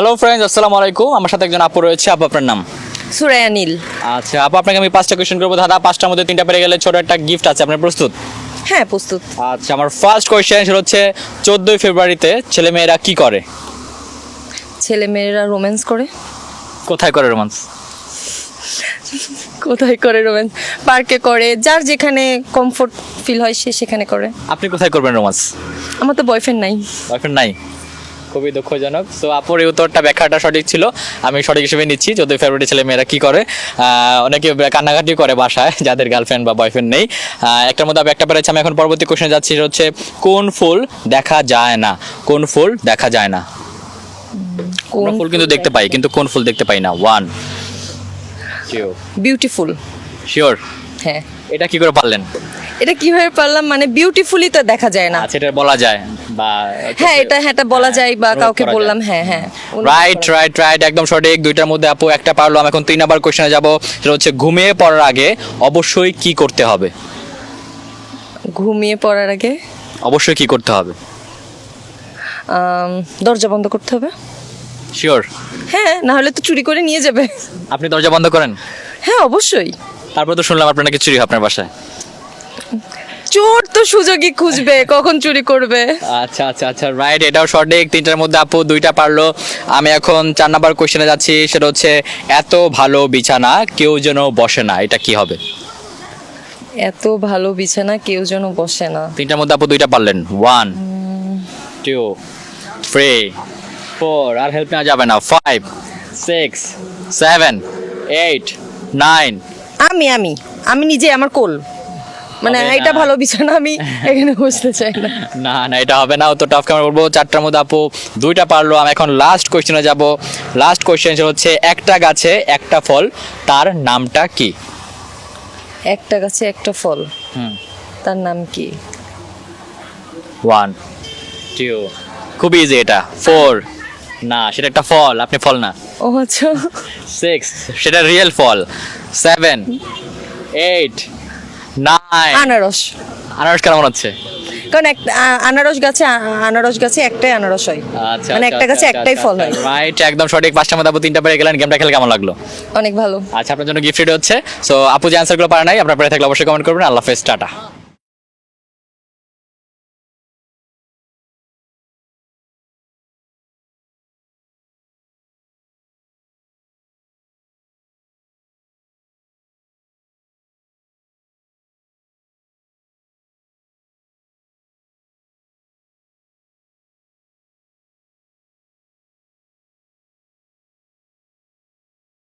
Hello friends আসসালামু আলাইকুম। আমার সাথে একজন আপু রয়েছে। আপু আপনার নাম? সুরায়া নীল। আচ্ছা আপু আপনাকে আমি পাঁচটা কোয়েশ্চেন করব। দাদা পাঁচটার মধ্যে তিনটা পেরে গেলে ছোট একটা গিফট আছে। আপনার প্রস্তুত? হ্যাঁ প্রস্তুত। আচ্ছা আমার ফার্স্ট কোয়েশ্চেন সেটা হচ্ছে চোদ্দোই ফেব্রুয়ারিতে ছেলে মেয়েরা কি করে? ছেলে মেয়েরা রোম্যান্স করে? কোথায় করে রোমান্স কোথায় করে রোম্যান্স পার্কে করে যার যেখানে কমফোর্ট ফিল হয় সে সেখানে করে। আপনি কোথায় করবেন রোমান্স আমার তো বয়ফ্রেন্ড নাই। বয়ফ্রেন্ড নাই? খুবই দুঃখজনক। তো আপুর এই উত্তরটা ব্যাখ্যাটা সঠিক ছিল। আমি সঠিক হিসেবে নিচ্ছি চোদ্দোই ফেব্রুয়ারি ছেলে মেয়েরা কি করে? অনেকে কান্নাকাটি করে বাসায় যাদের গার্লফ্রেন্ড বা বয়ফ্রেন্ড নেই। একটার মধ্যে একটা পেরেছি আমি এখন পরবর্তী কোশ্চেন যাচ্ছি সেটা হচ্ছে কোন ফুল দেখা যায় না? কোন ফুল দেখা যায় না? কোন ফুল কিন্তু দেখতে পাই কিন্তু কোন ফুল দেখতে পাই না? ওয়ান বিউটিফুল শিওর হ্যাঁ। এটা কি করে পারলেন? এটা কীভাবে পারলাম? মানে বিউটিফুলি তো দেখা যায় না। আচ্ছা এটা বলা যায়। বা হ্যাঁ এটা হ্যাঁ এটা বলা যায় বা কাউকে বললাম হ্যাঁ হ্যাঁ রাইট রাইট রাইট একদম সঠিক। দুইটার মধ্যে আপু একটা পারল আমি এখন তিন নাম্বার কোশ্চেনে যাব। সেটা হচ্ছে ঘুমিয়ে পড়ার আগে অবশ্যই কি করতে হবে? ঘুমিয়ে পড়ার আগে? অবশ্যই কি করতে হবে? দরজা বন্ধ করতে হবে। শিওর হ্যাঁ না হলে তো চুরি করে নিয়ে যাবে। আপনি দরজা বন্ধ করেন? হ্যাঁ অবশ্যই। তারপর তো শুনলাম আপনার নাকি চুরি হয় আপনার বাসায়। চোর তো সুযোগই খুঁজবে কখন চুরি করবে। আচ্ছা আচ্ছা আচ্ছা রাইট এটাও সঠিক তিনটার মধ্যে আপু দুইটা পারল। আমি এখন চার নাম্বার কোশ্চেনে যাচ্ছি সেটা হচ্ছে এত ভালো বিছানা কেউ যেন বসে না এটা কি হবে? এত ভালো বিছানা কেউ যেন বসে না। তিনটার মধ্যে আপু দুইটা পারলেন। ওয়ান টু থ্রি ফোর আর হেল্প নেওয়া যাবে না। Five six seven eight nine আমি আমি আমি নিজে আমার কোল। মানে এটা ভালো বিছানা আমি এখানে বসতে চাই না। না না এটা হবে না। তো টাফ কেমন করব। চারটার মধ্যে আপু দুইটা পারল। আমি এখন লাস্ট কোয়েশ্চেনে যাব। লাস্ট কোয়েশ্চেন হচ্ছে একটা গাছে একটা ফল তার নামটা কি? একটা গাছে একটা ফল হুম। তার নাম কি? ওয়ান টু খুব ইজি এটা। ফোর না সেটা একটা ফল আপনি ফল না। ও আচ্ছা। সিক্স সেটা রিয়েল ফল। সেভেন এইট নাইন আনারস। আনারস কেমন হচ্ছে? কারণ একটা আনারস গাছে আনারস গাছে একটাই আনারস হয়। আচ্ছা মানে একটা গাছে একটাই ফল হয়। রাইট একদম সঠিক। পাঁচটা মধ্যে আপু তিনটা পেরে গেলেন। গেমটা খেলে কেমন লাগল? অনেক ভালো। আচ্ছা আপনার জন্য গিফট হচ্ছে। সো আপু যে অ্যান্সারগুলো পারে নাই আপনার পরে থাকলে অবশ্যই কমেন্ট করবেন। আল্লাহ হাফেজ টাটা।